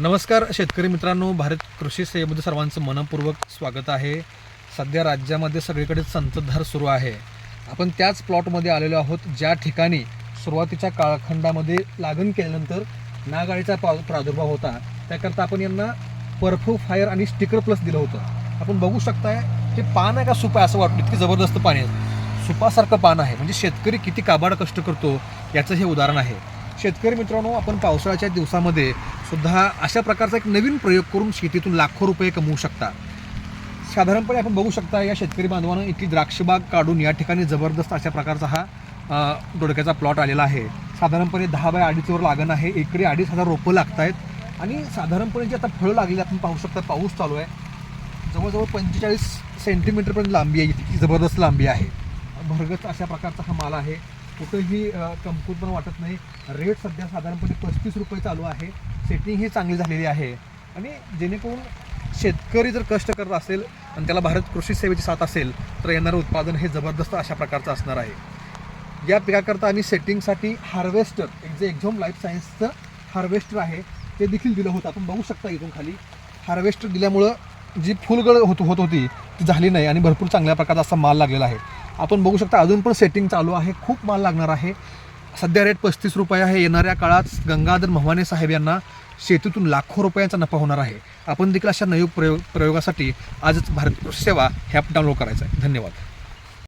नमस्कार शेतकरी मित्रांनो भारत कृषी सेवेमध्ये सर्वांचं मनपूर्वक स्वागत आहे. सध्या राज्यामध्ये सगळीकडे संततधार सुरू आहे. आपण त्याच प्लॉटमध्ये आलेलो आहोत ज्या ठिकाणी सुरुवातीच्या काळखंडामध्ये लागण केल्यानंतर नागाळीचा पा प्रादुर्भाव होता. त्याकरता आपण यांना परफ्यू फायर आणि स्टिकर प्लस दिलं होतं. आपण बघू शकताय हे पान आहे का सुपा आहे असं वाटतं. इतकी जबरदस्त पान आहे. सुपासारखं पान आहे. म्हणजे शेतकरी किती काबाड कष्ट करतो याचं हे उदाहरण आहे. शेतकरी मित्रांनो आपण पावसाळ्याच्या दिवसामध्ये सुद्धा अशा प्रकारचा एक नवीन प्रयोग करून शेतीतून लाखो रुपये कमवू शकता. साधारणपणे आपण बघू शकता या शेतकरी बांधवानं इथली द्राक्षबाग काढून या ठिकाणी जबरदस्त अशा प्रकारचा हा दोडक्याचा प्लॉट आलेला आहे. साधारणपणे दहा बाय अडीचवर लागण आहे इकडे अडीच हजार रोपं लागत आहेत आणि साधारणपणे जे आता फळं लागलेली आपण पाहू शकता पाऊस चालू आहे. जवळजवळ पंचेचाळीस सेंटीमीटरपर्यंत लांबी आहे इतकी जबरदस्त लांबी आहे. भरगत अशा प्रकारचा हा माल आहे. कुठंही अ, कमकुत पण वाटत नाही. रेट सध्या साधारणपणे पस्तीस रुपये चालू आहे. सेटिंग ही चांगली झालेली आहे. आणि जेणेकरून शेतकरी जर कष्ट करत असेल आणि त्याला भारत कृषी सेवेची साथ असेल तर येणारं उत्पादन हे जबरदस्त अशा प्रकारचं असणार आहे. या पिकाकरता आम्ही सेटिंगसाठी हार्वेस्टर एक जे एक्झॉम लाईफ सायन्सचं हार्वेस्टर आहे ते देखील दिलं होतं. आपण बघू शकता इथून खाली. हार्वेस्टर दिल्यामुळं जी फुलगळ होत होत होती ती झाली नाही आणि भरपूर चांगल्या प्रकारचा असा माल लागलेला आहे. आपण बघू शकता अजून पण सेटिंग चालू आहे. खूप माल लागणार आहे. सध्या रेट पस्तीस रुपये आहे. येणाऱ्या काळात गंगाधर मव्हाणे साहेब यांना शेतीतून लाखो रुपयांचा नफा होणार आहे. आपण देखील अशा नवीन प्रयोग प्रयोगासाठी आजच भारत सेवा ॲप डाउनलोड करायचा आहे. धन्यवाद.